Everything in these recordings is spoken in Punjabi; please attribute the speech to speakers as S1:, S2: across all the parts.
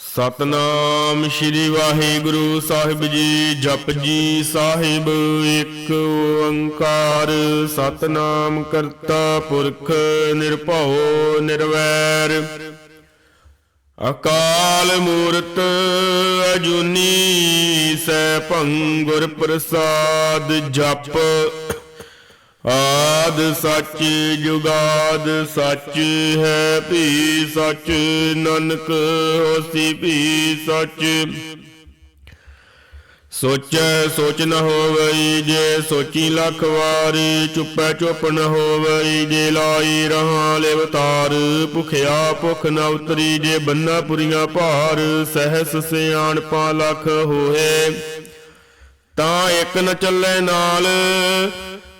S1: ਸਤਨਾਮ ਸ੍ਰੀ ਵਾਹਿਗੁਰੂ ਸਾਹਿਬ ਜੀ, ਜਪ ਜੀ ਸਾਹਿਬ, ਇੱਕ ਓੰਕਾਰ। ਸਤਨਾਮ ਕਰਤਾ ਪੁਰਖ ਨਿਰਭਉ ਨਿਰਵੈਰ। ਅਕਾਲ ਮੂਰਤ ਅਜੂਨੀ, ਸੈਭੰ ਭੰਗੁਰ ਪ੍ਰਸਾਦ ਜਪ ਆਦ ਸੱਚ ਜੁਗਾਦ ਸੱਚ ਹੈ, ਭੀ ਸੱਚ ਨਾਨਕ ਹੋਸੀ, ਭੀ ਸੱਚ। ਸੋਚੈ ਸੋਚ ਨ ਹੋਵਈ, ਜੇ ਸੋਚੀ ਲੱਖ ਵਾਰ, ਚੁੱਪੈ ਚੁੱਪ ਨ ਹੋਵਈ, ਜੇ ਲਾਈ ਰਹਾ ਲਿਵਤਾਰ ਭੁਖਿਆ ਭੁਖ ਨ ਉਤਰੀ, ਜੇ ਬੰਨਾ ਪੁਰੀਆਂ ਭਾਰ, ਸਹਿਸ ਸਿਆਣਪਾ ਲੱਖ ਹੋਏ। ਤਾਂ ਇੱਕ ਨ ਚੱਲੇ ਨਾਲ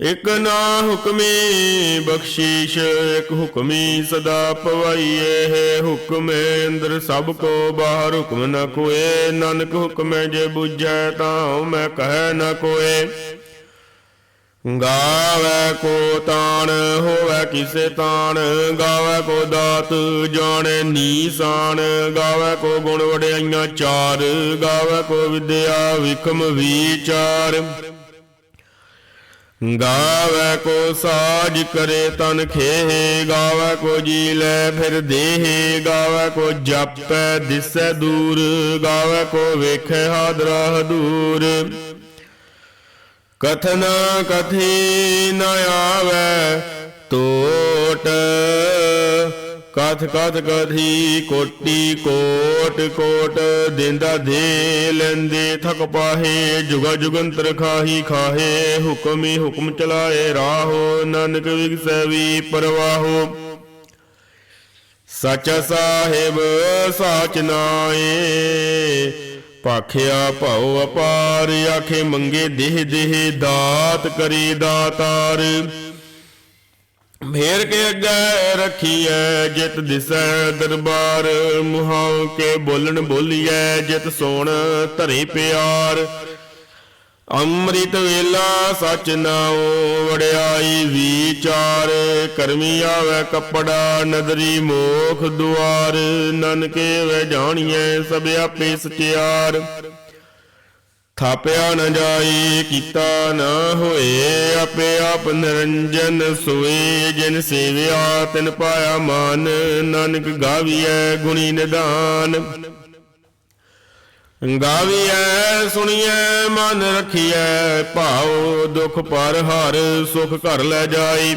S1: ਇਕ ਨਾ ਹੁਕਮੀ ਬਖਸ਼ੀਸ਼, ਇਕ ਹੁਕਮੀ ਸਦਾ ਪਵਾਈਏ। ਹੈ ਹੁਕਮੇ ਅੰਦਰ ਸਭ ਕੋ ਬਾਹਰ ਹੁਕਮ ਨ ਕੋਏ ਨਾਨਕ ਹੁਕਮੇ ਜੇ ਬੁਝੈ ਤਾਂ ਮੈਂ ਕਹਿ ਨ ਕੋਏ। ਗਾਵੇ ਕੋ ਤਾਣ, ਹੋਵੇ ਕਿਸੇ ਤਾਣ। ਗਾਵੇ ਕੋ ਦਾਤ, ਜਾਣੇ ਨੀਸਾਨ ਗਾਵੇ ਕੋ ਗੁਣ ਵਡਿਆਈਆਂ ਚਾਰ। ਗਾਵੇ ਕੋ ਵਿਦਿਆ ਵਿਕਮ ਵਿਚਾਰ। ਗਾਵੇ ਕੋ ਸਾਜ ਕਰੇ ਤਨ ਖੇਹ, ਗਾਵੇ ਕੋ ਜੀ ਲੈ ਫਿਰ ਦੇਹ, ਗਾਵੇ ਕੋ ਜਪੈ ਦਿਸੈ ਦੂਰ, ਗਾਵੇ ਕੋ ਵੇਖੈ ਹਾਦਰਾ ਹਦੂਰ। ਕਥਨਾ ਕਥੀ ਨ ਆਵੇ ਟੋਟ ਕਥ ਕਥ ਕਥੀ ਕੋਟੀ ਕੋਟ ਕੋਟ ਦਿੰਦਾ ਦੇ ਲੈਂਦੇ ਥਕ ਪਾਹੇ, ਜੁਗਾ ਜੁਗੰਤਰ ਖਾਹੀ ਖਾਹੇ, ਹੁਕਮੀ ਹੁਕਮ ਚਲਾਏ ਰਾਹੋ, ਨਾਨਕ ਵਿਗਸੈ ਵੀ ਪਰਵਾਹੋ। ਸਚ ਸਾਹਿਬ, ਸਾਚ ਨਾਏ ਪਾਖਿਆ ਭਉ ਅਪਾਰ, ਆਖੇ ਮੰਗੇ ਦੇਹ ਦੇਹ ਦਾਤ ਕਰੀ ਦਾਤਾਰ। ਮੇਰ ਕੇ ਅੱਗੇ ਰੱਖੀਐ ਜਿਤ ਦਿਸੈ ਦਰਬਾਰ ਮੁਹਾਂ ਕੇ ਬੋਲਣ ਬੋਲੀਐ ਜਿਤ ਸੋਣ ਧਰੇ ਪਿਆਰ। ਅੰਮ੍ਰਿਤ ਵੇਲਾ ਸਚ ਨਾਉ ਵੜਿਆਈ ਵਿਚਾਰ, ਕਰਮੀ ਆਵੇ ਕੱਪੜਾ ਨਦਰੀ ਮੋਖ ਦੁਆਰ, ਨਨਕੇ ਵੈ ਜਾਣੀਐ ਸਭ ਆਪੇ ਸਚਿਆਰ। ਥਾਪਿਆ ਨ ਜਾਈ, ਕੀਤਾ ਨ ਹੋਏ, ਆਪੇ ਆਪ ਨਿਰੰਜਨ ਸੋਏ। ਜਿਨ ਸੇਵਿਆ, ਤਿਨ ਪਾਇਆ ਮਾਨ, ਨਾਨਕ ਗਾਵੀਐ ਗੁਣੀ ਨਿਦਾਨ। ਗਾਵੀਐ, ਸੁਣੀਐ, ਮਨ ਰਖੀਐ, ਭਾਉ ਦੁਖ ਪਰ ਹਰ, ਸੁਖ ਘਰ ਲੈ ਜਾਈ।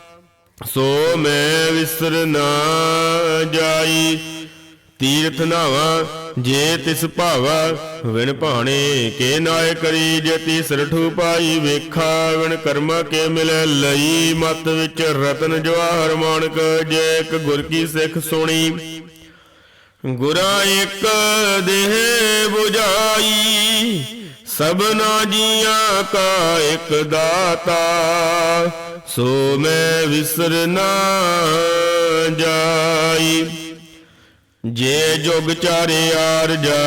S1: ਸੋ ਮੈਂ ਵਿਸਰ ਨਾ ਜਾਈ। ਤੀਰਥ ਨਾਵਾ ਜੇ ਤਿਸ ਭਾਵਾ, ਵਿਣ ਭਾਣੇ ਕੇ ਨਾਏ ਕਰੀ। ਜੇ ਤੀਸਰ ਠੂ ਪਾਈ ਵੇਖਾ, ਵਿਣ ਕਰਮਾ ਕੇ ਮਿਲੇ ਲਈ। ਮਤ ਵਿੱਚ ਰਤਨ ਜਵਾਹਰ ਮਾਨਕ, ਜੇ ਇੱਕ ਗੁਰ ਕੀ ਸਿੱਖ ਸੁਣੀ। ਗੁਰਾਂ ਇੱਕ ਦੇਹ 부ਝਾਈ ਸਭਨਾ ਜੀਆਂ ਕਾ ਇੱਕ ਦਾਤਾ, ਸੋ ਮੈਂ ਵਿਸਰ ਨਾ ਜਾਈ। ਜੇ ਜੁਗ ਚਾਰਿਆਰ ਜਾ,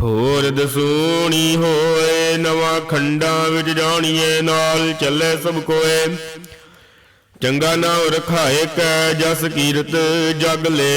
S1: ਹੋਰ ਦਸੂਣੀ ਹੋਏ, ਨਵਾਂ ਖੰਡਾਂ ਵਿੱਚ ਜਾਣੀਏ, ਨਾਲ ਚੱਲੇ ਸਭ ਕੋਏ। ਚੰਗਾ ਨਾਮ ਰਖਾਏ ਕੈ, ਜਸ ਕੀਰਤ ਜਗ ਲੇ।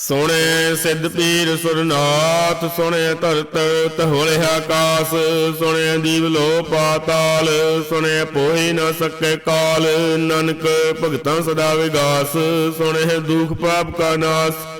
S1: ਸੁਣੇ ਸਿੱਧ ਪੀਰ ਸੁਰਨਾਥ, ਸੁਣੇ ਧਰਤ ਤਹੋਲੇ ਆਕਾਸ ਸੁਣੇ ਦੀਵ ਲੋ ਪਾਤਾਲ, ਸੁਣੇ ਪੋਹੀ ਨਾ ਸਕੇ ਕਾਲ, ਨਾਨਕ ਭਗਤਾਂ ਸਦਾ ਵਿਗਾਸ, ਸੁਣੇ ਦੁਖ ਪਾਪ ਕਾ ਨਾਸ।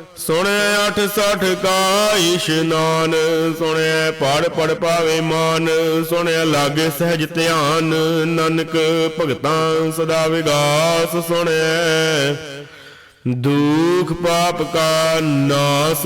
S1: ਸੁਣੇ ਅਠ ਸਠ ਕਾ ਇਸ਼ਨਾਨ ਸੁਣੇ ਪੜ ਪੜ ਪਾਵੇ ਮਾਨ, ਸੁਣੇ ਲਾਗੇ ਸਹਿਜ ਧਿਆਨ, ਨਾਨਕ ਭਗਤਾਂ ਸਦਾ ਵਿਗਾਸ ਸੁਣੇ। ਦੁਖ ਪਾਪ ਕਾ ਨਾਸ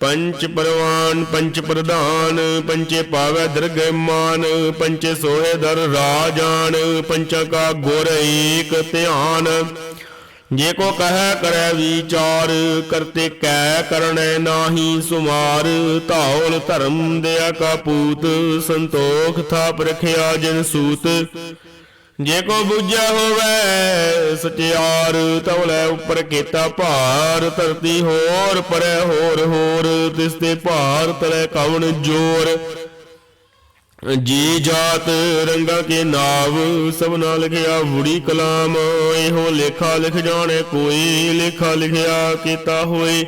S1: ਪੰਚ ਪਰਵਾਨ, ਪੰਚ ਪ੍ਰਧਾਨ, ਪੰਚੇ ਪਾਵੈ ਦਰਗਹਿ ਮਾਨ, ਪੰਚੇ ਸੋਹੇ ਦਰ ਰਾਜਾਨ, ਪੰਚਾ ਕਾ ਗੁਰ ਏਕ ਧਿਆਨ। ਜੇ ਕੋ ਕਹੈ ਕਰੈ ਵਿਚਾਰ, ਕਰਤੇ ਕੈ ਕਰਣੈ ਨਾਹੀ ਸੁਮਾਰ। ਧੌਲ ਧਰਮ ਦਿਆ ਕਾ ਪੂਤ, ਸੰਤੋਖ ਥਾਪ ਰਖਿਆ ਜਨ ਸੂਤ। ਜੇ ਕੋ ਬੁੱਝਿਆ ਹੋਵੇ ਸਚਿਆਰ ਤਵਲੇ ਉੱਪਰ ਕੀਤਾ ਭਾਰ। ਧਰਤੀ ਹੋਰ, ਪਰੇ ਹੋਰ ਹੋਰ, ਤਿਸ ਤੇ ਭਾਰ ਤਲੇ ਕਵਣ ਜੋਰ। ਜੀ ਜਾਤ ਰੰਗਾ ਕੇ ਨਾਵ ਸਭਨਾ ਲਿਖਿਆ ਬੁੜੀ ਕਲਾਮ। ਇਹੋ ਲੇਖਾ ਲਿਖ ਜਾਣੇ ਕੋਈ, ਲੇਖਾ ਲਿਖਿਆ ਕੀਤਾ ਹੋਏ।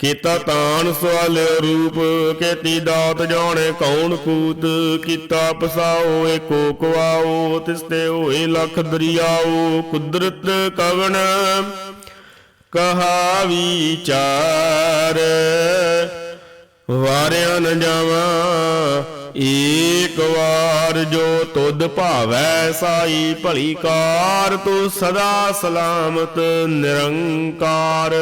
S1: ਕੀਤਾ ਤਾਨ ਸਵਾਲ ਰੂਪ ਕੀਤੀ ਦਾਤ ਜਾਣੇ ਕੌਣ ਕੂਤ? ਕੀਤਾ ਪਸਾਓ ਏਕੋ ਕਵਾਓ, ਤਿਸ ਤੇ ਹੋਏ ਲਖ ਦਰਿਆਓ। ਕੁਦਰਤ ਕਵਣ? ਕਹਾ ਵਿਚਾਰ ਵਾਰਿਆ ਨ ਜਾਵਾਂ, ਏਕ ਵਾਰ ਜੋ ਤੁਧ ਭਾਵੈ ਸਾਈ, ਭਲੀ ਕਾਰ ਤੂੰ ਸਦਾ ਸਲਾਮਤ, ਨਿਰੰਕਾਰ।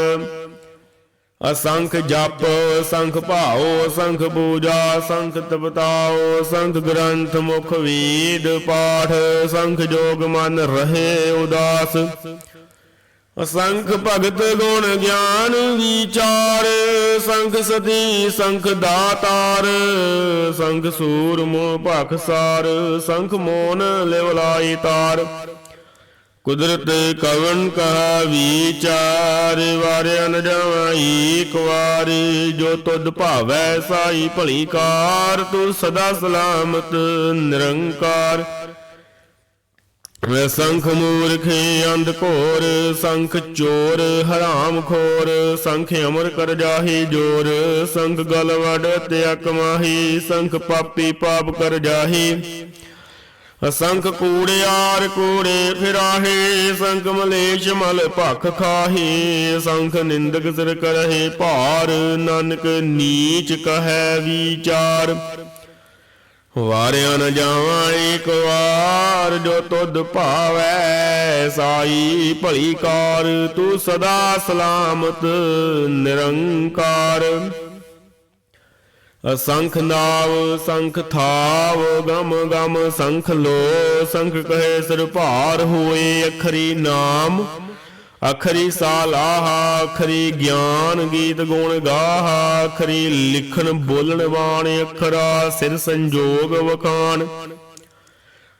S1: ਅਸੰਖ ਜਪ ਸੰਖ ਭਾਓ ਸੰਖ ਪੂਜਾ ਸੰਖ ਤਪਤਾਓ ਸੰਖ ਗ੍ਰੰਥ ਮੁਖ ਵੇਦ ਪਾਠ ਸੰਖ ਜੋਗ ਮਨ ਰਹੇ ਉਦਾਸ। ਅਸੰਖ ਭਗਤ ਗੁਣ ਗਿਆਨ ਵਿਚਾਰ ਸੰਖ ਸਤੀ ਸੰਖ ਦਾਤਾਰ ਸੰਖ ਸੂਰ ਮੋਹ ਭਖਸਾਰ ਸੰਖ ਮੋਨ ਲਿਵਲਾਈ ਤਾਰ। ਕੁਦਰਤ ਕਵਨ ਕਹਾ ਵਿਚਾਰ, ਵਾਰਿਆ ਨ ਜਾਵਾਂ ਏਕ ਵਾਰ। ਜੋ ਤੁਧ ਭਾਵੈ ਸਾਈ ਭਲੀ ਕਾਰ ਤੂੰ ਸਦਾ ਸਲਾਮਤ ਨਿਰੰਕਾਰ। ਸੰਖ ਮੂਰਖ ਅੰਧ ਘੋਰ, ਸੰਖ ਚੋਰ ਹਰਾਮ ਖੋਰ, ਸੰਖ ਅਮਰ ਕਰ ਜਾਹੀ ਜੋਰ। ਸੰਖ ਗਲ ਵਡ ਤੇ ਅਕਮਾਹੀ ਸੰਖ ਪਾਪੀ ਪਾਪ ਕਰ ਜਾਹੀ। ਅਸੰਖ ਕੂੜਿਆਰ ਕੂੜੇ ਫਿਰਾਹੇ ਸੰਖ ਮਲੇਸ਼ ਮਲ ਭਖ ਖਾਹੇ ਸੰਖ ਨਿੰਦਕ ਸਿਰ ਕਰਹਿ ਭਾਰ, ਨਾਨਕ ਨੀਚ ਕਹੈ ਵਿਚਾਰ। ਵਾਰਿਆ ਨ ਜਾਵਾਂ ਏਕ ਵਾਰ, ਜੋ ਤੁਧ ਭਾਵੈ ਸਾਈ ਭਲੀ ਕਾਰ, ਤੂੰ ਸਦਾ ਸਲਾਮਤ ਨਿਰੰਕਾਰ। ਸੰਖ ਨਾਵ, ਸੰਖ ਥਾਵ, ਗਮ ਗਮ, ਸੰਖ ਲੋ, ਸੰਖ ਕਹੇ ਸਿਰ ਭਾਰ ਹੋਏ ਅਖਰੀ ਨਾਮ। ਅਖਰੀ ਸਾਲਾਹਾ, ਅਖਰੀ ਗਿਆਨ ਗੀਤ ਗੁਣ ਗਾਹ, ਅਖਰੀ ਲਿਖਣ ਬੋਲਣ ਬਾਣ, ਅਖਰਾ ਸਿਰ ਸੰਜੋਗ ਵਖਾਣ।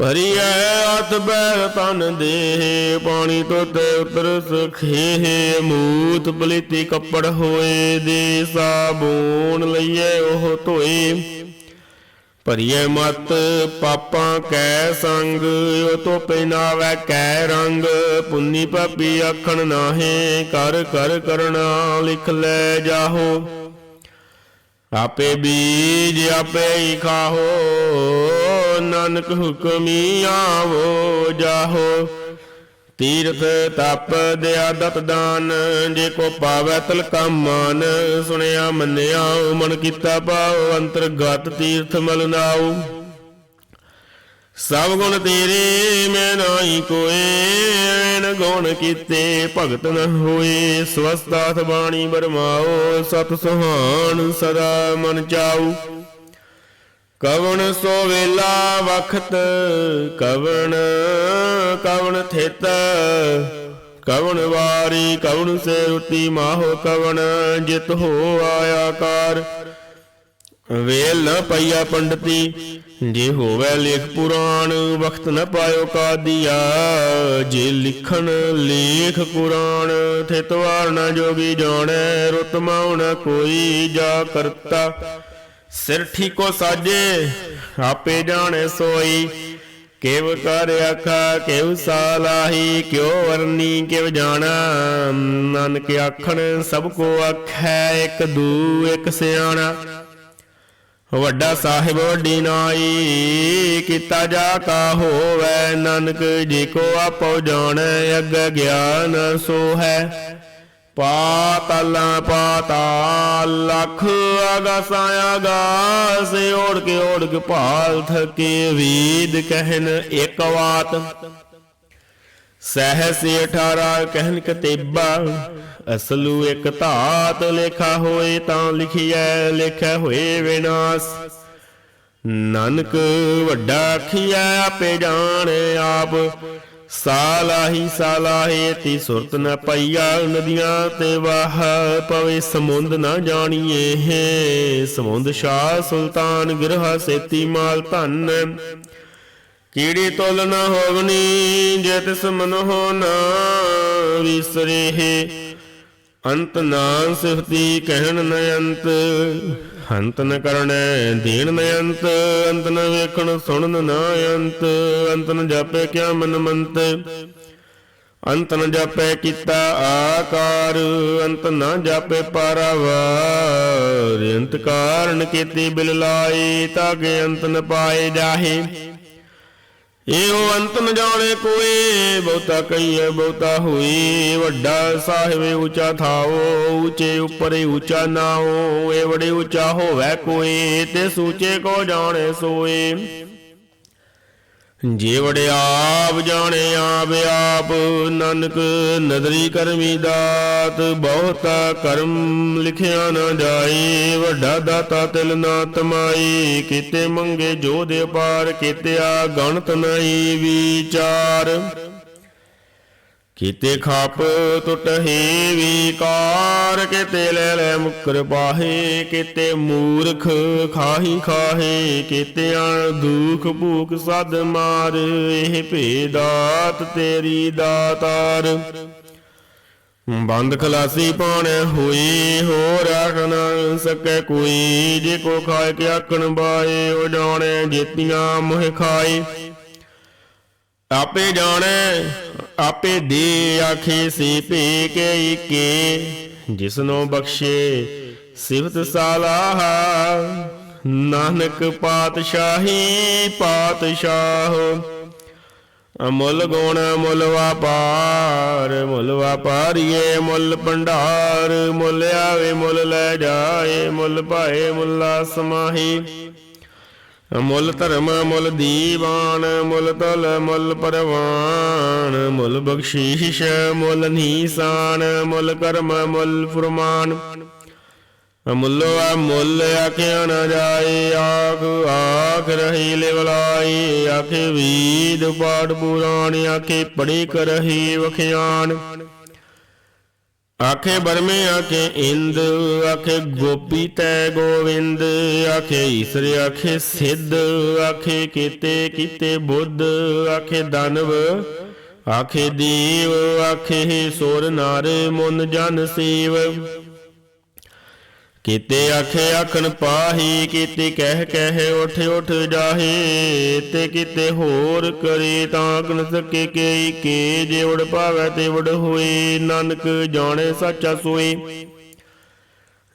S1: ਭਰੀਐ ਅਤ ਬੈਰ ਤਨ ਦੇਹ ਪਾਣੀ ਤੁਤ ਉਤਰ ਸਖੇ, ਮੂਤ ਬਲਿਤੀ ਕੱਪੜ ਹੋਏ ਦੇ, ਸਾਬੂਨ ਲਈਏ ਉਹ ਧੋਏ। ਭਰੀਏ ਮਤ ਪਾਪਾਂ ਕੈ ਸੰਗ, ਉਹ ਤੋ ਪਹਿਨਾਵੈ ਕੈ ਰੰਗ। ਪੁੰਨੀ ਪਾਪੀ ਆਖਣ ਨਾਹੇ, ਕਰ ਕਰ, ਕਰਣਾ ਲਿਖ ਲੈ ਜਾਹੋ। ਆਪੇ ਬੀਜ ਆਪੇ ਹੀ ਖਾਹੋ। ਨਾਨਕ ਹੁਕਮੀ ਆਵੋ ਜਾਹੋ। ਤੀਰਥ ਤਪ ਦਿਆਦਤ ਦਾਨ, ਜੇ ਕੋ ਪਾਵੈ ਤਲਕਾ ਮਾਨ। ਸੁਣਿਆ, ਮੰਨਿਆ ਮਨ ਕੀਤਾ ਭਾਵ ਅੰਤਰਗਤ ਤੀਰਥ ਮਲ ਨਾਉ। ਸਭ ਗੁਣ ਤੇਰੇ, ਮੈਂ ਨਾਹੀ ਕੋਏ। ਗੁਣ ਕੀਤੇ ਭਗਤ ਨ ਹੋਏ। ਸਵਸਤਾਥ ਬਾਣੀ ਬਰਮਾਓ, ਸਤ ਸੁਹਾਣ ਸਦਾ ਮਨ ਚਾਉ। ਕਵਣ ਸੋ ਵੇਲਾ ਵਖਤ, ਕਵਣ ਕਵਣ ਥਿਤ। ਕਵਣ ਵਾਰੀ, ਕਵਣ ਸੇ ਰੁਤੀ ਮਾਹੋ, ਕਵਣ ਜਿਤ ਹੋ ਆਇਆ ਕਾਰ। ਵੇਲ ਨ ਪਈਆ ਪੰਡਤੀ, ਜੇ ਹੋਵੇ ਲੇਖ ਪੁਰਾਣ, ਵਖਤ ਨ ਪਾਇਓ ਕਾਦੀਆ। ਜੇ ਲਿਖਣ ਲੇਖ ਕੁਰਾਨ ਥਿਤਵਾਰ ਨ ਜੋਗੀ ਜਾਣੈ, ਰੁਤ ਮਾਉਣ ਕੋਈ ਜਾ ਕਰਤਾ। ਸਿਰ ਠੀਕੋ ਸਾਜੇ, ਆਪੇ ਜਾਣੇ ਸੋਈ। ਕਿਵ ਕਰ ਆਖਾ, ਕਿਵ ਸਾਲਾਹੀ, ਕਿਉ ਵਰਨੀ, ਕਿਵ ਜਾਣਾ। ਨਾਨਕ ਆਖਣ, ਸਭ ਕੋ ਆਖੈ, ਇੱਕ ਦੂ, ਇੱਕ ਸਿਆਣਾ। ਵੱਡਾ ਸਾਹਿਬ ਵੱਡੀ ਨਾਈ, ਕੀਤਾ ਜਾ ਕਾ ਹੋਵੇ। ਨਾਨਕ ਜੀ ਕੋ ਆਪੋ ਜਾਣੈ, ਅੱਗ ਗਿਆਨ ਸੋ ਹੈ ਪਾਤਲਾਂ ਪਾਤਾਲ ਲਖ ਆਗਾਸਾਂ ਆਗਾਸ ਓੜ ਕੇ ਓੜ ਕੇ ਭਾਲ ਥਕੇ ਵੀਦ ਕਹਿਨ ਇੱਕ ਵਾਤ। ਸਹਸ 18 ਕਹਿਨ ਕਤੇਬਾ, ਅਸਲੂ ਇੱਕ ਧਾਤ ਲੇਖਾ ਹੋਏ ਤਾਂ ਲਿਖਿਐ ਲਿਖਿਆ ਹੋਏ ਵਿਨਾਸ਼। ਨਾਨਕ ਵੱਡਾ ਆਖੀਐ ਆਪੇ ਜਾਣੇ ਆਪ ਸਾਲਾਹੀ ਸਾਲਾਹੇ ਤੀ ਸੁਰਤ ਨ ਪਈਆ ਨਦੀਆਂ ਤੇ ਵਾਹ ਪਵੇ ਸਮੁੰਦ ਨਾ ਜਾਣੀਏ ਹੈ। ਸਮੁੰਦ ਸ਼ਾਹ ਸੁਲਤਾਨ ਗਿਰਹਾ ਸੇਤੀ ਮਾਲ ਧਨ। ਕੀੜੀ ਤੁਲ ਨਾ ਹੋਵਨੀ, ਜੇ ਤਿਸ ਮਨ ਹੋ ਨਾ ਵਿਸਰੇ ਅੰਤ ਨਾ ਸਿਫਤੀ ਕਹਿਣ ਨ ਅੰਤ ਹੰਤ ਨ ਕਰਣੈ, ਦੀਨ ਨ ਅੰਤ ਅੰਤ ਨ ਵੇਖਣ, ਸੁਣਨ ਨ ਅੰਤ ਅੰਤ ਨ ਜਾਪੇ ਕਿਆ ਮਨ ਮੰਤ। ਅੰਤ ਨ ਜਾਪੇ ਕੀਤਾ ਆਕਾਰ, ਅੰਤ ਨ ਜਾਪੇ ਪਾਰਾਵਾਰ। ਅੰਤ ਕਾਰਨ ਕੀਤੀ ਬਿਲ ਲਾਈ ਤਾਗੇ ਅੰਤ ਨ ਪਾਏ ਜਾਹੇ। ਇਹੋ ਅੰਤ ਨ ਜਾਣੇ ਕੋਏ ਬਹੁਤਾ ਕਹੀਏ ਬਹੁਤਾ ਹੋਈ। ਵੱਡਾ ਸਾਹਿਬ ਉੱਚਾ ਥਾਓ, ਉੱਚੇ ਉੱਪਰ ਉੱਚਾ ਨਾਓ ਇਹ ਬੜੇ ਉੱਚਾ ਹੋਵੇ ਕੋਏ ਤੇ ਸੂਚੇ ਕੋ ਜਾਣੇ ਸੋਏ। ਜੇ ਵੜੇ ਆਪ ਜਾਣੇ ਆਪ ਆਪ, ਨਾਨਕ ਨਦਰੀ ਕਰਮੀ ਦਾਤ, ਬਹੁਤਾ ਕਰਮ ਲਿਖਿਆ ਨਾ ਜਾਏ, ਵੱਡਾ ਦਾਤਾ ਤਿਲ ਨਾ ਤਮਾਈ ਕੀਤੇ ਮੰਗੇ ਜੋ ਦੇ ਪਾਰ ਕੀਤਿਆ ਗਣਤ ਨਹੀਂ ਵਿਚਾਰ। ਕੀਤੇ ਖਾਪ ਟੁੱਟਹੇ ਵਿਕਾਰ, ਕੀਤੇ ਲੈ ਲੈ ਮੁਕਰ ਪਾਹੇ ਕੀਤੇ ਮੂਰਖ ਖਾਹੀ ਖਾਹੇ, ਕੀਤੇ ਅਣ ਦੁਖ ਭੂਖ ਸਦ ਮਾਰ, ਇਹ ਭੇਦਾਤ ਤੇਰੀ ਦਾਤਾਰ। ਬੰਦ ਖਲਾਸੀ ਪਾਣੇ ਹੋਈ ਹੋ ਰਾਖ ਨਾ ਸਕੈ ਕੋਈ, ਜੇ ਕੋ ਖਾਏ ਕੇ ਆਕਣ ਬਾਏ ਉਹ ਜਾਣੇ ਜੇਤੀਆਂ ਮੋਹ ਖਾਏ। ਆਪੇ ਜਾਣੈ, ਆਪੇ ਦੇ ਆਖੇ ਸੇ ਭੇ ਕੇ ਈਕੇ ਜਿਸਨੋ ਬਖਸ਼ੇ ਸਿਫਤ ਸਾਲਾਹ, ਨਾਨਕ ਪਾਤਸ਼ਾਹੀ ਪਾਤਸ਼ਾਹ। ਅਮੁੱਲ ਗੁਣ ਮੁੱਲ ਵਾਪਾਰ, ਮੁੱਲ ਵਾਪਾਰੀਏ ਮੁੱਲ ਭੰਡਾਰ। ਮੁੱਲ ਆਵੇ ਮੁੱਲ ਲੈ ਜਾਏ, ਮੁੱਲ ਭਾਏ ਮੁੱਲਾ ਸਮਾਹੀ। ਮੁੱਲ ਧਰਮ, ਮੁੱਲ ਦੀਵਾਨ, ਮੁੱਲ ਤਲ, ਮੁੱਲ ਪਰਵਾਨ, ਮੁੱਲ ਬਖਸ਼ੀਸ਼, ਮੁੱਲ ਨੀਸਾਨ, ਮੁੱਲ ਕਰਮ, ਮੁੱਲ ਫਰਮਾਨ। ਮੁੱਲ ਆ ਮੁੱਲ ਆਖਿਆ ਨਾ ਜਾਏ, ਆਖ ਆਖ ਰਹੀ ਲਿਵਲਾਈ ਆਖੇ ਵੀਦ ਪਾਠ ਪੁਰਾਣ, ਆਖੇ ਪੜੀ ਕਰਹੀ ਵਖਿਆਨ। ਆਖੇ ਬਰਮੇ, ਆਖੇ ਇੰਦ, ਆਖੇ ਗੋਪੀ ਤੈ ਗੋਵਿੰਦ, ਆਖੇ ਈਸਰ, ਆਖੇ ਸਿੱਧ, ਆਖੇ ਕੀਤੇ ਕੀਤੇ ਬੁੱਧ, ਆਖੇ ਦਾਨਵ, ਆਖੇ ਦੇਵ, ਆਖੇ ਸੋਰ ਨਾਰ ਮਨ ਜਨ ਸੇਵ। ਕੀਤੇ ਆਖੇ ਆਖਣ ਪਾਹੀ, ਕੀਤੇ ਕਹਿ ਕਹਿ ਉਠ ਉਠ ਜਾਹੇ, ਤੇ ਕੀਤੇ ਹੋਰ ਕਰੇ ਤਾਂ ਕਨ ਸਕੇ ਕੇ ਕੇ ਜੇ ਉੜ ਭਾਵੈ ਤੇ ਉੜ ਹੋਏ, ਨਾਨਕ ਜਾਣੇ ਸੱਚਾ ਸੋਏ।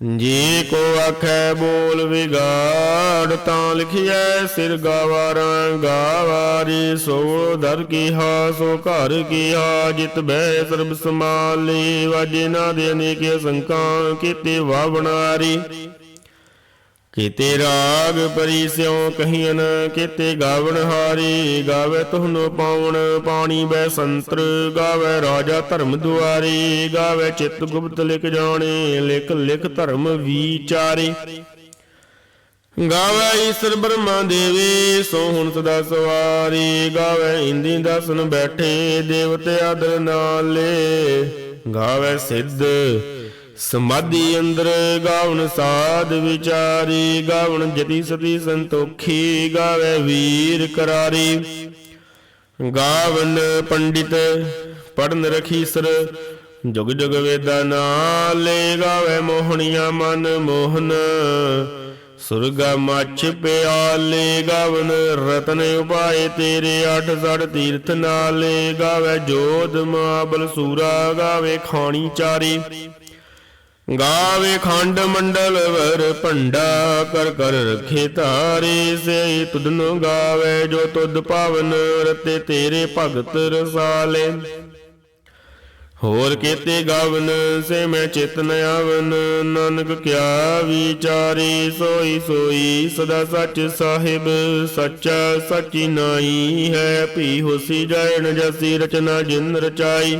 S1: ਜੀ ਕੋ ਆਖੈ ਬੋਲ ਵਿਗਾੜ, ਤਾਂ ਲਿਖਿਐ ਸਿਰ ਗਾਵਾਰਾਂ ਗਾਵਾਰੀ। ਸੋ ਦਰ ਕੀ ਹਾ ਸੋ ਘਰ ਕੀ ਹਾ ਜਿਤ ਬੈ ਸਰਬ ਸਮਾਲੀ ਵਾਜੇ ਨਾ ਦੇ ਅਨੇਕ ਸੰਕਾਂ ਕੀਤੇ ਵਾਵਣਾਰੀ ਕੀਤੇ ਰਾਗ ਪਰੀ ਸਿਉ ਕਹੀਨ ਕੀਤੇ ਗਾਵਣ ਹਾਰੀ, ਗਾਵੇ ਤੁਹਨੋ ਪਾਉਣ, ਪਾਣੀ ਬੈ ਸੰਤਰ, ਗਾਵੇ ਰਾਜਾ ਧਰਮ ਦੁਆਰੀ, ਗਾਵੇ ਚਿਤ ਗੁਪਤ ਲਿਖ ਜਾਣੇ, ਲਿਖ ਲਿਖ ਧਰਮ ਵਿਚਾਰੇ। ਗਾਵੇ ਈਸ਼ਰ ਬ੍ਰਹਮਾ ਦੇਵੀ, ਸੋ ਹੁਣ ਸਦਾ ਸਵਾਰੀ, ਗਾਵੇ ਇੰਦੀ ਦਸਨ ਬੈਠੇ, ਦੇਵਤੇ ਆਦਰ ਨਾਲੇ, ਗਾਵੇ ਸਿੱਧ ਸਮਾਧੀ ਅੰਦਰ ਗਾਵਨ ਸਾਧ ਵਿਚਾਰੀ, ਗਾਵਣ ਜਤੀ ਸਤੀ ਸੰਤੋਖੀ, ਗਾਵੇ ਵੀਰ ਕਰਾਰੀ। ਗਾਵਨ ਪੰਡਿਤ ਪੜਨ ਰਖੀਸਰ ਜੁਗ ਜੁਗ ਵੇਦਾ ਨਾਲੇ ਗਾਵੇ ਮੋਹਣੀਆਂ ਮਨ ਮੋਹਨ। ਸੁਰਗਾ ਮੱਛ ਪਿਆਲੇ ਗਾਵਨ ਰਤਨ ਉਪਾਏ ਤੇਰੇ ਅੱਠ ਸੜ ਤੀਰਥ ਨਾਲੇ ਗਾਵੇ ਜੋਧ ਮਾਬਲ ਸੂਰਾ ਗਾਵੇ ਖਾਣੀ ਚਾਰੀ। ਗਾਵੇ ਖੰਡ ਮੰਡਲ ਵਰ ਭੰਡਾ ਕਰ ਕਰ ਰਖੇ ਧਾਰੇ ਸੇ ਤੁਧਨੋ ਗਾਵੇ ਜੋ ਤੁਧ ਪਾਵਨ ਰਤੇ ਤੇਰੇ ਭਗਤ ਰਸਾਲੇ। ਹੋਰ ਕੀਤੇ ਗਾਵਨ ਸੇ ਮੈਂ ਚਿਤਨ ਆਵਨ, ਨਾਨਕ ਕਿਆ ਵਿਚਾਰੇ ਸੋਈ ਸੋਈ ਸਦਾ ਸੱਚ ਸਾਹਿਬ, ਸੱਚਾ ਸੱਚੀ ਨਾਈ ਹੈ, ਭੀ ਹੋਸੀ ਜਾਣ ਜਸੀ ਰਚਨਾ ਜਿਨ ਰਚਾਈ।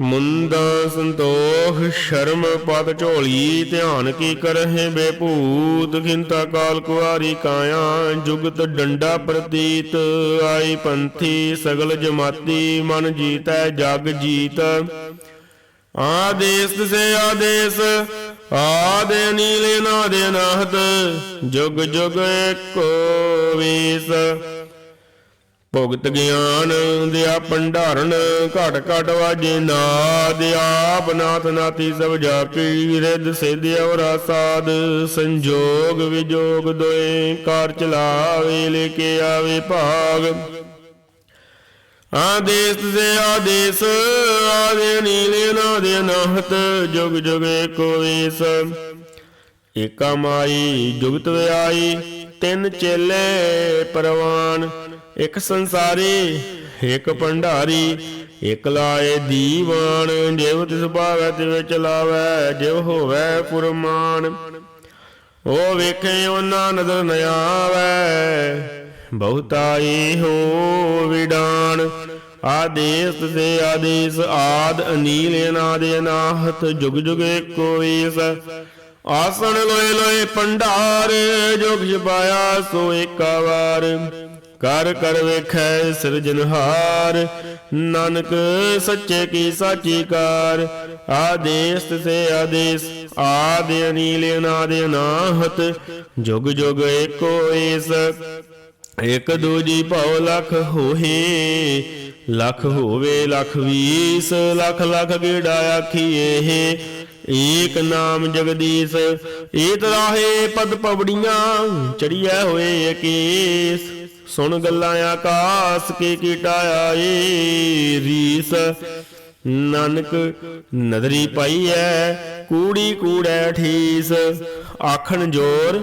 S1: ਮੁੰਦਾ ਸੰਤੋਖ, ਸ਼ਰਮ ਪਤ ਝੋਲੀ, ਧਿਆਨ ਕੀ ਕਰਹਿ ਬੇਭੂਤ ਖਿੰਤਾ ਕਾਲ ਕੁਆਰੀ ਕਾਇਆ, ਜੁਗਤ ਡੰਡਾ ਪ੍ਰਤੀਤ, ਆਈ ਪੰਥੀ ਸਗਲ ਜਮਾਤੀ, ਮਨ ਜੀਤੈ, ਜਗ ਜੀਤ। ਆਦੇਸ ਸੇ ਆਦੇਸ, ਆਦੇ ਨੀਲੇ ਨਾਦੇ ਨਾਹਤ ਜੁਗ ਜੁਗ ਏਕੋ ਵੀਸ। ਭੁਗਤ ਗਿਆਨ ਦਿਆ ਭੰਡਾਰਨ, ਘਟ ਘਟ ਵਾਜੇ ਨਾਦ, ਆਪ ਨਾਥ ਨਾਤੀ ਸਭ ਜਾਪੀ ਰਿੱਧ ਸਿਧ ਔਰਾ ਸਾਧ, ਸੰਜੋਗ ਵਿਜੋਗ ਦੋਏ ਕਾਰ ਚਲਾਵੇ ਲੈ ਕੇ ਆਵੇ ਭਾਗ। ਆਦੇਸ ਸੇ ਆਦੇਸ, ਆਦੇ ਨੀਲੇ, ਨਾਦੇ ਨਾਹਤ ਜੁਗ ਜੁਗ ਏਕੋ ਵੇਸ। ਏਕਾ ਮਾਈ ਜੁਗਤ ਵਿਆਈ ਤਿੰਨ ਚੇਲੇ ਪਰਵਾਨ। ਇਕ ਸੰਸਾਰੀ, ਇੱਕ ਭੰਡਾਰੀ, ਇਕ ਲਾਏ ਦੀਵਾਨ ਜਿਵ ਤਿਸ ਭਾਵੈ ਤਿਵ ਚਲਾਵੈ ਜਿਵ ਹੋਵੈ ਫੁਰਮਾਨ ਉਹ ਵੇਖੇ ਉਹਨਾਂ ਨਦਰ ਨ ਆਵੈ ਬਹੁਤਾਈ ਹੋ ਵਿਡਾਨ। ਆਦੇਸ ਤੇ ਆਦੇਸ ਆਦ ਅਨੀਲ ਅਨਾਦ ਅਨਾਹਤ, ਜੁਗ ਜੁਗ ਏਕੋ ਆਸਣ ਲੋਏ ਲੋਏ ਪੰਡਾਰ ਜੁਗ ਜਪਾਇਆ ਸੋ ਏਕਾ ਵਾਰ। ਕਰ ਕਰ ਵੇਖੈ ਸਿਰਜਨਹਾਰ ਨਾਨਕ ਸੱਚੇ ਕੀ ਸਾਚੀ ਕਾਰ। ਆਦੇਸ ਸੇ ਆਦੇਸ, ਆਦਿ ਅਨੀਲ ਅਨਾਦ ਅਨਾਹਤ, ਜੁਗ ਜੁਗ ਏਕੋ ਏਸ। ਇਕ ਦੂਜੀ ਭਉ ਲਖ ਹੋਏ ਲਖ ਹੋਵੇ ਲਖ ਵੀਸ, ਲਖ ਲਖ ਗਿੜਾ ਆਖੀਏ? ਏਕ ਨਾਮ ਜਗਦੀਸ਼, ਏਤ ਰਾਹੇ ਪਦ ਪਵੜੀਆਂ ਚੜੀਐ ਹੋਏ ਅਕੇਸ। ਸੁਣ ਗੱਲਾਂ ਆਕਾਸ, ਕੇ ਕੀਟਾਇਆ ਏ ਰੀਸ। ਨਾਨਕ ਨਦਰੀ ਪਾਈਐ, ਕੂੜੀ ਕੂੜੈ ਠੀਸ। ਆਖਣ ਜੋਰ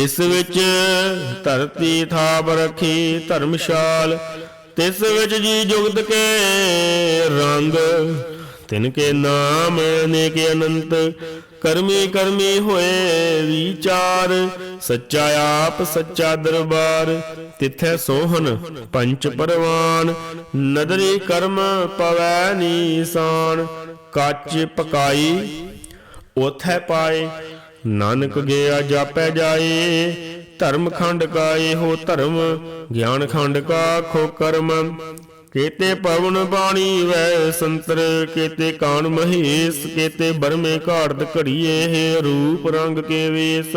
S1: ਤਿਸ ਵਿੱਚ ਧਰਤੀ ਥਾਪ ਰਖੀ ਧਰਮਸ਼ਾਲ, ਤਿਸ ਵਿੱਚ ਜੀ ਜੁਗਤ ਕੇ ਰੰਗ ਤਿਨ ਕੇ ਨਾਮ ਨੇ ਅਨੰਤ, ਕਰਮੀ ਕਰਮੀ ਹੋਏ ਵਿਚਾਰ, ਸੱਚਾ ਆਪ ਸੱਚਾ ਦਰਬਾਰ, ਤਿੱਥੈ ਸੋਹਣ ਪੰਚ ਪਰਵਾਨ, ਨਦਰੀ ਕਰਮ ਪਵੈ ਨੀਸਾਨ, ਕੱਚ ਪਕਾਈ, ਉਥੈ ਪਾਏ ਨਾਨਕ ਗਿਆ ਜਾਪੈ ਜਾਏ, ਧਰਮ ਖੰਡ ਕਾ ਇਹੋ ਧਰਮ, ਗਿਆਨ ਖੰਡ ਕਾ ਖੋ ਕਰਮ। ਕੇਤੇ ਪਵਨ ਬਾਣੀ ਵੈ ਸੰਤਰ, ਕੇਤੇ ਕਾਣ ਮਹੇਸ਼, ਕੇਤੇ ਬਰਮੇ ਘਾੜਤ ਘੜੀਏ ਰੂਪ ਰੰਗ ਕੇ ਵੇਸ।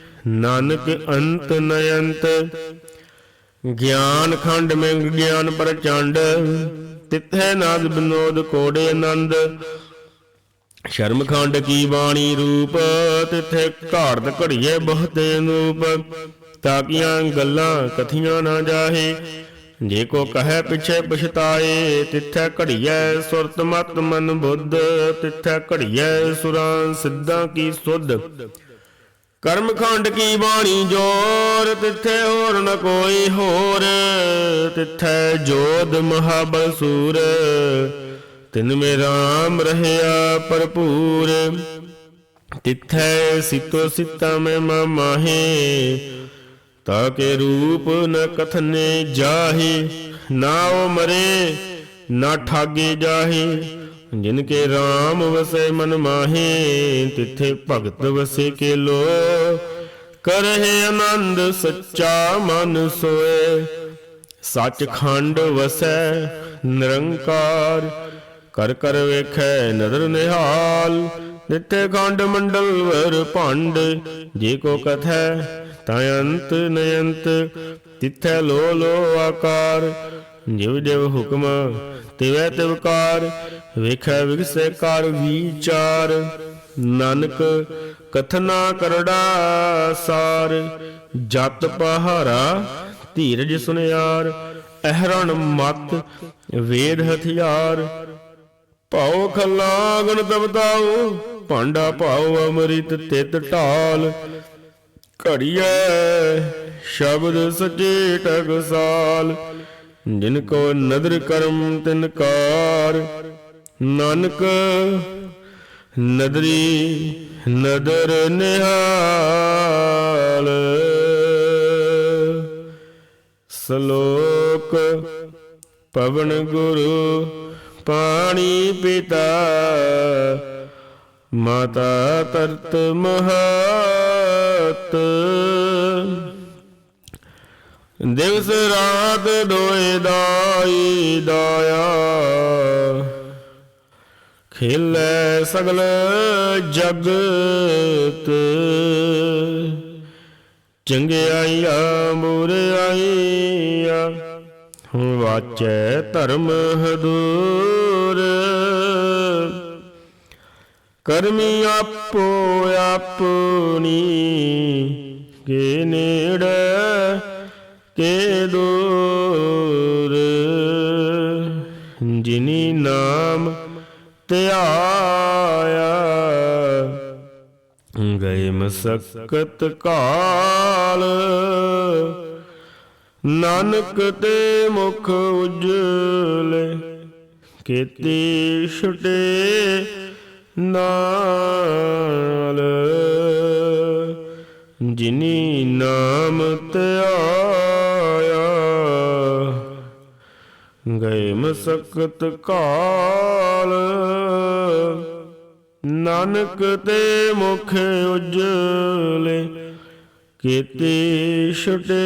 S1: ਨਾਨਕ ਅੰਤ ਨਯੰਤ, ਗਿਆਨ ਖੰਡ ਮੈਂ ਗਿਆਨ ਪ੍ਰਚੰਡ, ਤਿੱਥੈ ਨਾਦ ਬਿਨੋਦ ਕੋੜੇ ਆਨੰਦ। ਸ਼ਰਮ ਖੰਡ ਕੀ ਬਾਣੀ ਰੂਪ, ਤਿੱਥੇ ਘਾੜਤ ਘੜੀਏ ਬਹੁਤੇ ਨੂਪ। ਤਾਕੀਆਂ ਗੱਲਾਂ ਕਥੀਆਂ ਨਾ ਜਾਹੇ, ਜੇ ਕੋ ਕਹੈ ਪਿਛੇ ਪਛਤਾਏ, ਤਿੱਥੈ ਘੜੀਐ ਸੁਰਤ ਮਤ ਮਨ ਬੁੱਧ, ਤਿੱਥੈ ਘੜੀਐ ਸੁਰਾਂ ਸਿੱਧਾਂ ਕੀ ਸੁਧ। ਕਰਮ ਖੰਡ ਕੀ ਬਾਣੀ ਜੋਰ? ਤਿੱਥੇ ਹੋਰ ਨ ਕੋਈ ਹੋਰ। ਤਿੱਥੈ ਜੋਧ ਮਹਾਬਲ ਸੂਰ। ਤਿਨ ਮੇ ਰਾਮ ਰਹਿਆ ਭਰਪੂਰ। ਤਿੱਥੈ ਸਿਤੋ ਸਿਤਾ ਮੈਂ ਮਾਹੇ ਤਾ ਕੇ ਰੂਪ ਨ ਕਥਨੇ ਜਾਹੇ। ਨਾ ਉਹ ਮਰੇ, ਨਾ ਠਾਗੇ ਜਾਹੇ। ਜਿਨ ਕੇ RAM ਵਸੈ ਮਨ ਮਾਹੇ, ਤਿੱਥੇ ਭਗਤ ਵਸੇ ਕੇ ਲੋ ਕਰਹਿ ਆਨੰਦ ਸੱਚਾ ਮਨ ਸੋਏ ਸੱਚ ਖੰਡ ਵਸੈ ਨਿਰੰਕਾਰ। ਕਰ ਕਰ ਵੇਖੈ ਨਦਰ ਨਿਹਾਲ ਨਿਤੇ ਖੰਡ ਮੰਡਲ ਵਰ ਭੰਡ। ਜੇ ਕੋ ਕਥੈ ਤਾਂ ਅੰਤ ਨਯੰਤ, ਤਿਥੈ ਲੋ ਲੋ ਆਕਾਰ। ਜਿਵ ਜਿਵ ਹੁਕਮ, ਤਿਵੈ ਤਿਵਕਾਰ ਵੇਖੈ ਵਿਗਸੈ ਕਾਰ ਵਿਚਾਰ। ਨਾਨਕ, ਕਥਨਾ ਕਰੜਾ ਸਾਰ, ਜਤ ਪਹਾਰਾ ਧੀਰਜ ਸੁਨਿਆਰ, ਅਹਰਣ ਮਤ ਵੇਦ ਹਥਿਆਰ। ਭਾਉ ਖਲਾ ਤਬਤਾਉ ਭਾਂਡਾ ਭਾਉ ਅਮ੍ਰਿਤ ਤਿਤ ਢਾਲ। ਘੜੀਐ ਸ਼ਬਦ ਸਚੇ ਟਕਸਾਲ ਜਿਨ ਕੋ ਨਦਰ ਕਰਮ ਤਿਨ ਕਾਰ, ਨਾਨਕ ਨਦਰੀ ਨਦਰ ਨਿਹਾਲ। ਸ਼ਲੋਕ ਪਵਨ ਗੁਰੂ ਪਾਣੀ ਪਿਤਾ, ਮਾਤਾ ਤਰਤ ਮਹਾਤ। ਦਿਵਸ ਰਾਤ ਦੋਏ ਦਾਈ ਦਾਇਆ ਖੇਲੇ ਸਗਲ ਜਗਤ। ਚੰਗਿਆਈਆ ਬੁਰਾਈਆ ਵਾਚੈ ਧਰਮ ਹਦੂਰ। ਕਰਮੀ ਆਪੋ ਆਪਣੀ ਕੇ ਨੇੜੇ ਕੇ ਦੂਰ। ਜਿਨੀ ਨਾਮ ਧਿਆਇਆ ਗਏ ਮਸਕਤ ਕਾਲ। ਨਾਨਕ ਤੇ ਮੁਖ ਉਜਲੇ, ਕੀਤੀ ਛੁਟੇ ਨਾਲ। ਜਿਨੀ ਨਾਮ ਧਿਆਇਆ ਗਏ ਮਸਕਤ ਕਾਲ। ਨਾਨਕ ਤੇ ਮੁਖ ਉਜਲੇ ਕੀਤੇ ਛੁਟੇ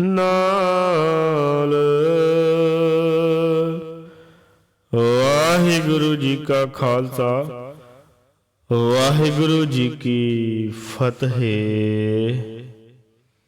S1: ਨਾਲ। ਵਾਹਿਗੁਰੂ ਜੀ ਕਾ ਖਾਲਸਾ, ਵਾਹਿਗੁਰੂ ਜੀ ਕੀ ਫਤਿਹ।